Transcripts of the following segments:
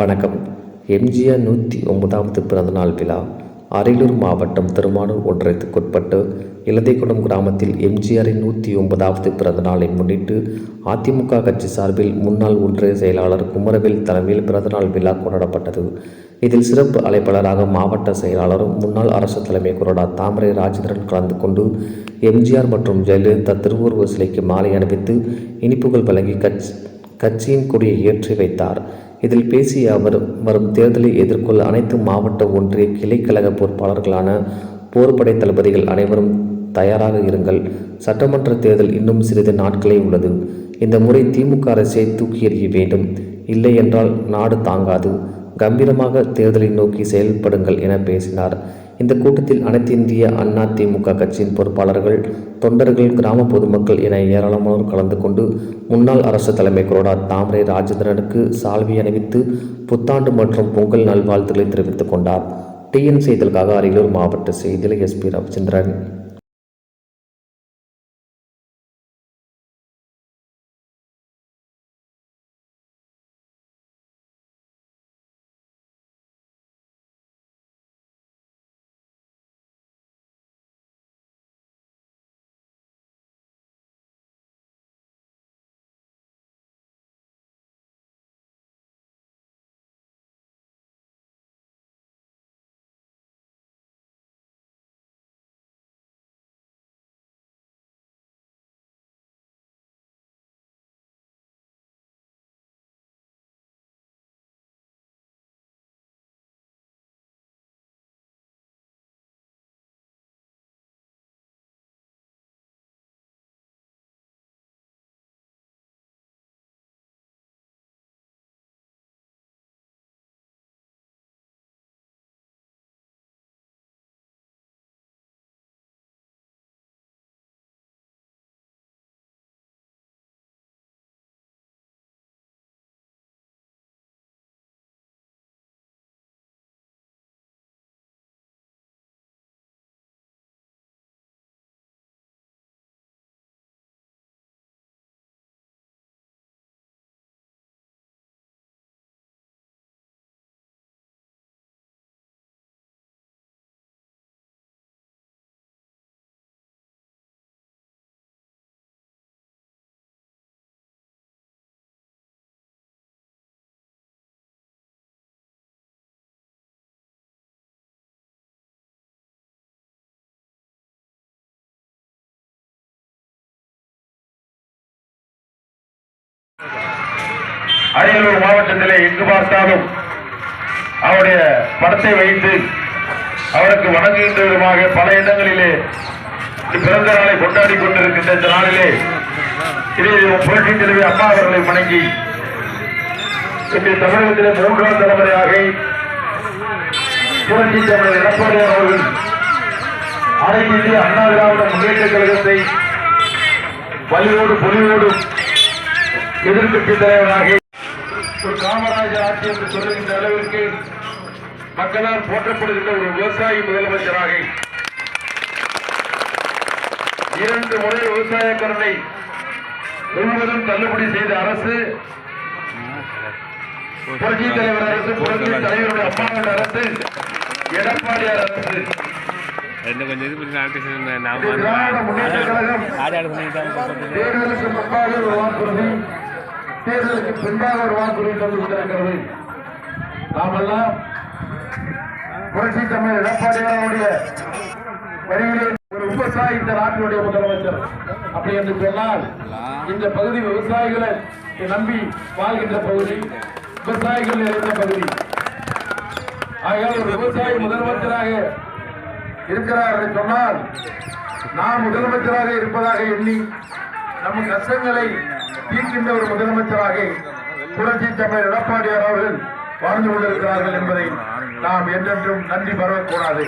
வணக்கம். எம்ஜிஆர் நூற்றி ஒன்பதாவது பிறந்தநாள் விழா. அரியலூர் மாவட்டம் திருமானூர் ஒன்றியத்துக்குட்பட்டு இலந்தைக்குளம் கிராமத்தில் எம்ஜிஆரின் நூற்றி ஒன்பதாவது பிறந்தநாளை முன்னிட்டு அதிமுக கட்சி சார்பில் முன்னாள் ஒன்றிய செயலாளர் குமரவேல் தலைமையில் பிறந்தநாள் விழா கொண்டாடப்பட்டது. இதில் சிறப்பு அழைப்பாளராக மாவட்ட செயலாளரும் முன்னாள் அரசு தலைமை கொறடா தாமரை ராஜேந்திரன் கலந்து கொண்டு எம்ஜிஆர் மற்றும் ஜெயலலிதா திருவுருவ சிலைக்கு மாலை அணிவித்து இனிப்புகள் வழங்கி கட்சி கட்சியின் கொடியை ஏற்றி வைத்தார். இதில் பேசிய அவர் வரும் தேர்தலை எதிர்கொள்ள அனைத்து மாவட்ட ஒன்றிய கிளைக்கழக பொறுப்பாளர்களான போர்படை தளபதிகள் அனைவரும் தயாராக இருங்கள். சட்டமன்ற தேர்தல் இன்னும் சிறிது நாட்களே உள்ளது. இந்த முறை திமுக அரசை தூக்கி எறிய வேண்டும். இல்லை என்றால் நாடு தாங்காது. கம்பீரமாக தேர்தலை நோக்கி செயல்படுங்கள் என பேசினார். இந்த கூட்டத்தில் அனைத்து இந்திய அண்ணா திமுக கட்சியின் பொறுப்பாளர்கள் தொண்டர்கள் கிராம பொதுமக்கள் என ஏராளமானோர் கலந்து கொண்டு முன்னாள் அரசு தலைமை கொறடா தாமரை ராஜேந்திரனுக்கு சால்வி அணிவித்து புத்தாண்டு மற்றும் பொங்கல் நல்வாழ்த்துக்களை தெரிவித்துக் கொண்டார். டிஎன் செய்தலுக்காக அரியலூர் மாவட்ட செய்தியில் எஸ்பி ரவிச்சந்திரன். அரியலூர் மாவட்டத்திலே எங்கு பார்த்தாலும் அவருடைய படத்தை வைத்து அவருக்கு வணங்குகின்ற விதமாக பல இடங்களிலே பிறந்த நாளை கொண்டாடி கொண்டிருக்கின்ற இந்த நாளிலே இதை புரட்சி தலைவி அம்மா அவர்களை வணங்கி இன்று தமிழகத்திலே மூன்றாம் தலைமுறையாக புரட்சி தலைவர் எடப்பாடியார் அவர்கள் அனைத்து அண்ணா திராவிட முன்னேற்ற கழகத்தை வலியோடு பொலிவோடும் எதிர்கட்சி தலைவராக ஒரு காமராஜர் ஆட்சி என்று சொல்லுகின்ற அளவிற்கு மக்களால் போற்றப்படுகின்ற ஒரு விவசாயி முதலமைச்சராக இரண்டு முறை விவசாய கடனை முழுவதும் தள்ளுபடி செய்த அரசு புரட்சி தலைவர் அரசு புரட்சி தலைவருடைய அம்மாவின் அரசு எடப்பாடியார் அரசு. தேர்தலுக்கு முன்பாக தேர்தலுக்கு பின்பாக ஒரு வாக்குறுதி தந்திருக்கிறது நாமெல்லாம் புரட்சி தமிழ் எடப்பாடியாருடைய வரியிலே ஒரு விவசாயி இந்த நாட்டினுடைய முதலமைச்சர். அப்படி என்று சொன்னால் இந்த பகுதி விவசாயிகளை நம்பி வாழ்கின்ற பகுதி விவசாயிகள் நிறைந்த பகுதி. ஆகையால் ஒரு விவசாயி முதலமைச்சராக இருக்கிறார் என்று சொன்னால் நாம் முதலமைச்சராக இருப்பதாக எண்ணி நம் கஷ்டங்களை தீர்க்கின்ற ஒரு முதலமைச்சராக புரட்சி தமிழர் எடப்பாடியார் அவர்கள் வாழ்ந்து கொண்டிருக்கிறார்கள் என்பதை நாம் என்றென்றும் நன்றி பரவக்கூடாது.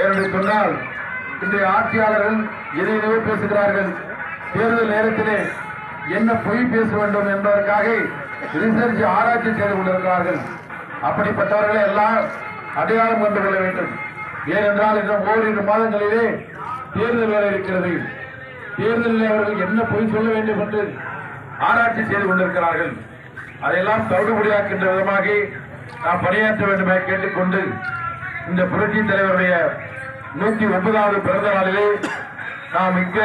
ஏனென்று சொன்னால் இன்றைய ஆட்சியாளர்கள் எதையோ பேசுகிறார்கள். தேர்தல் நேரத்திலே என்ன பொய் பேச வேண்டும் என்பதற்காக ரிசர்ச் ஆராய்ச்சி செய்து கொண்டிருக்கிறார்கள். அப்படிப்பட்டவர்களை எல்லாம் அடையாளம் கண்டு கொள்ள வேண்டும். ஏனென்றால் இன்னும் ஓரிரு மாதங்களிலே தேர்தல் வர இருக்கிறது. தேர்தலில் அவர்கள் என்ன பொய் சொல்ல வேண்டும் என்று ஆராய்ச்சி செய்து கொண்டிருக்கிறார்கள். அதையெல்லாம் தவிடுபடியாக்கின்ற விதமாக நாம் பணியாற்ற வேண்டும் என கேட்டுக்கொண்டு இந்த புரட்சி தலைவருடைய நூத்தி ஒன்பதாவது பிறந்த நாளிலே நாம் மிக்க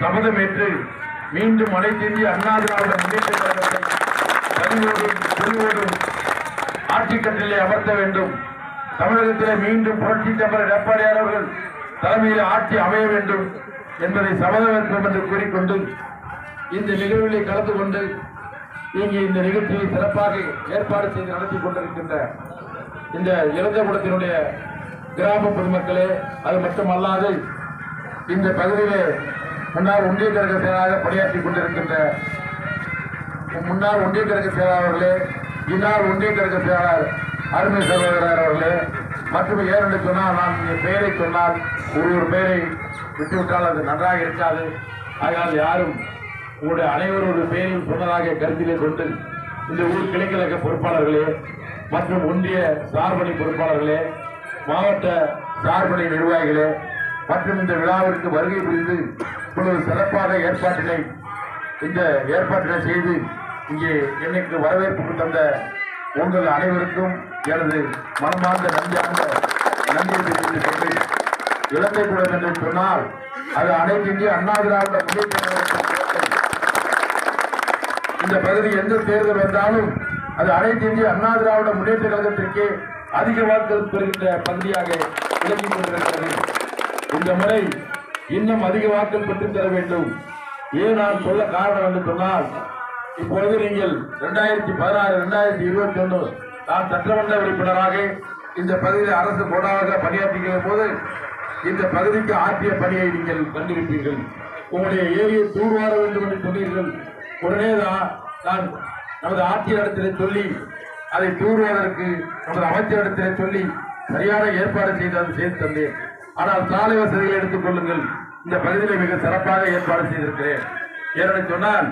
சபதம் ஏற்று மீண்டும் அனைத்து இந்திய அண்ணா திராவிட முன்னேற்ற கழகத்தை ஆட்சி கட்டிலே அமர்த்த வேண்டும். தமிழகத்திலே மீண்டும் புரட்சி தமிழர் எடப்பாடியார் அவர்கள் தலைமையில் ஆட்சி அமைய வேண்டும். என்பதை சபதமேற்போம் என்று கூறிக்கொண்டு இந்த நிகழ்விலே கலந்து கொண்டு இங்கே இந்த நிகழ்ச்சியை சிறப்பாக ஏற்பாடு செய்து நடத்தி கொண்டிருக்கின்ற இந்த இளஞ்சகுடத்தினுடைய கிராம பொதுமக்களே அது மட்டுமல்லாது இந்த பகுதியிலே முன்னாள் ஒன்றிய கழக செயலாளராக பணியாற்றிக் கொண்டிருக்கின்ற முன்னாள் ஒன்றிய கழக செயலாளர்களே இந்நாள் ஒன்றிய கழக செயலாளர் அருமை சகோதரர் அவர்களே மற்றும் ஏனென்று சொன்னால் நான் இந்த பெயரை சொன்னால் ஒரு ஒரு பெயரை விட்டுவிட்டால் அது நன்றாக இருக்காது. ஆகையால் யாரும் உங்களுடைய அனைவருடைய பெயரையும் சொன்னதாக கருத்திலே கொண்டு இந்த ஊர் கிளைக்கழக பொறுப்பாளர்களே மற்றும் ஒன்றிய சார்பணி பொறுப்பாளர்களே மாவட்ட சார்பணி நிர்வாகிகளே மற்றும் இந்த விழாவிற்கு வருகை புரிந்து இவ்வளவு சிறப்பாக ஏற்பாட்டினை இந்த ஏற்பாட்டினை செய்து இங்கே எனக்கு வரவேற்பு தந்த உங்கள் அனைவருக்கும் எனது மனமார்ந்த நன்றியாக நன்றியை தெரிவித்துக் கொண்டு இலங்கை கூட என்று சொன்னால் அது அனைத்து இந்திய அண்ணா திராவிட இந்த பகுதி எந்த தேர்தல் வந்தாலும் அது அனைத்து இந்திய அண்ணா திராவிட முன்னேற்ற கழகத்திற்கு அதிக வாக்குகள் பெறுகின்ற பகுதியாக விளங்கிக் கொண்டிருக்கிறது. இந்த முறை இன்னும் அதிக வாக்குகள் பெற்றுத் தர வேண்டும். ஏன் நான் சொல்ல காரணம் என்று சொன்னால் இப்பொழுது நீங்கள் இரண்டாயிரத்தி பதினாறு இரண்டாயிரத்தி இருபத்தி ஒன்று நான் சட்டமன்ற உறுப்பினராக இந்த பகுதியில் அரசு கோடாக பணியாற்றுகிற போது இந்த பகுதிக்கு ஆற்றிய பணியை நீங்கள் கண்டிருப்பீர்கள். உங்களுடைய ஏரியை தூர்வார வேண்டும் என்று சொன்னீர்கள். உடனே தான் நான் நமது ஆட்சியரிடத்திலே சொல்லி அதை தூர்வதற்கு நமது அமைச்சரிடத்திலே சொல்லி சரியான ஏற்பாடு செய்து அதை செய்து தந்தேன். ஆனால் சாலை வசதிகளை எடுத்துக் கொள்ளுங்கள். இந்த பகுதியில் மிக சிறப்பாக ஏற்பாடு செய்திருக்கிறேன். ஏனென்று சொன்னால்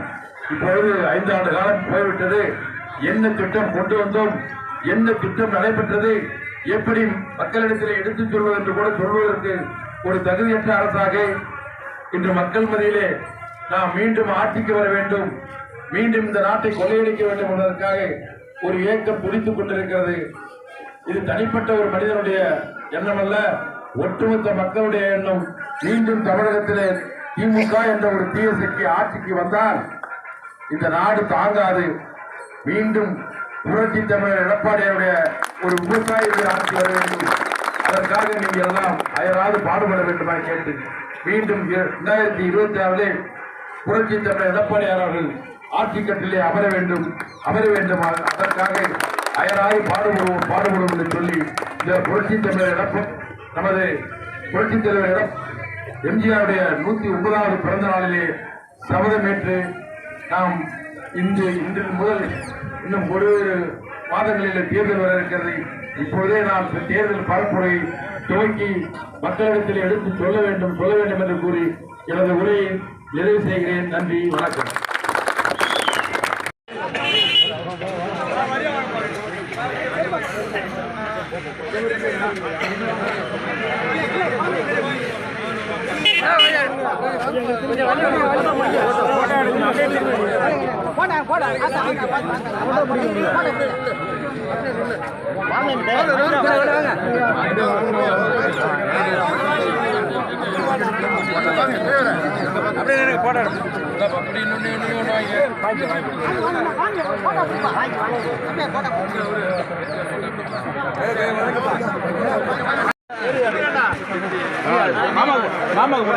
இப்பொழுது ஐந்து ஆண்டு காலம் போய்விட்டது. என்ன திட்டம் கொண்டு வந்தோம்? என்ன திட்டம் நடைபெற்றது? எப்படி மக்களிடத்தில் எடுத்துச் சொல்வது என்று கூட சொல்வதற்கு ஒரு தகுதியற்ற அரசாக இன்று மக்கள் மத்தியிலே நாம் மீண்டும் ஆட்சிக்கு வர வேண்டும். மீண்டும் இந்த நாட்டை கொள்ளையடிக்க வேண்டும் என்பதற்காக ஒரு இயக்கம் துடித்துக் கொண்டிருக்கிறது. இது தனிப்பட்ட ஒரு மனிதனுடைய எண்ணம் அல்ல ஒட்டுமொத்த மக்களுடைய எண்ணம் மீண்டும் தமிழகத்திலே திமுக என்ற ஒரு தீய சக்தி ஆட்சிக்கு வந்தால் இந்த நாடு தாங்காது. மீண்டும் புரட்சி தமிழர் எடப்பாடியுடைய ஒரு விவசாயிகளுடைய ஆட்சி வர வேண்டும். அதற்காக நீங்கள் எல்லாம் அயராது பாடுபட வேண்டுமா கேட்டு மீண்டும் இரண்டாயிரத்தி இருபத்தி ஆறிலே புரட்சி தமிழர் எடப்பாடியார் அவர்கள் ஆட்சி கட்டிலே அமர வேண்டும். அமர வேண்டும் அதற்காக அயராது பாடுபடுவோம் பாடுபடுவோம் என்று சொல்லி இந்த புரட்சி தமிழர் எடப்ப நமது புரட்சி தலைவர் எடப் எம்ஜிஆருடைய நூத்தி ஒன்பதாவது பிறந்த நாளிலே சபதமேற்று நாம் இன்று இன்று முதல் இன்னும் ஒரு மாதங்களில் தேர்தல் வர இருக்கிறது. இப்பொழுதே நாம் தேர்தல் பரப்புரை துவக்கி மக்களிடத்தில் எடுத்து சொல்ல வேண்டும் சொல்ல வேண்டும் என்று கூறி எனது உரையை நிறைவு செய்கிறேன். நன்றி வணக்கம். அப்படியே போட்டோம் அப்படி இன்னொன்று இன்னொன்று வாங்கி. மாமாவுக்கு மாமாவுக்கு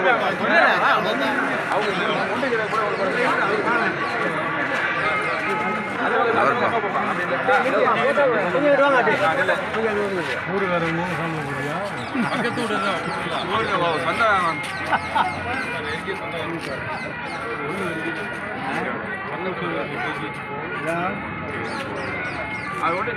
ஊரு அது ஒன்று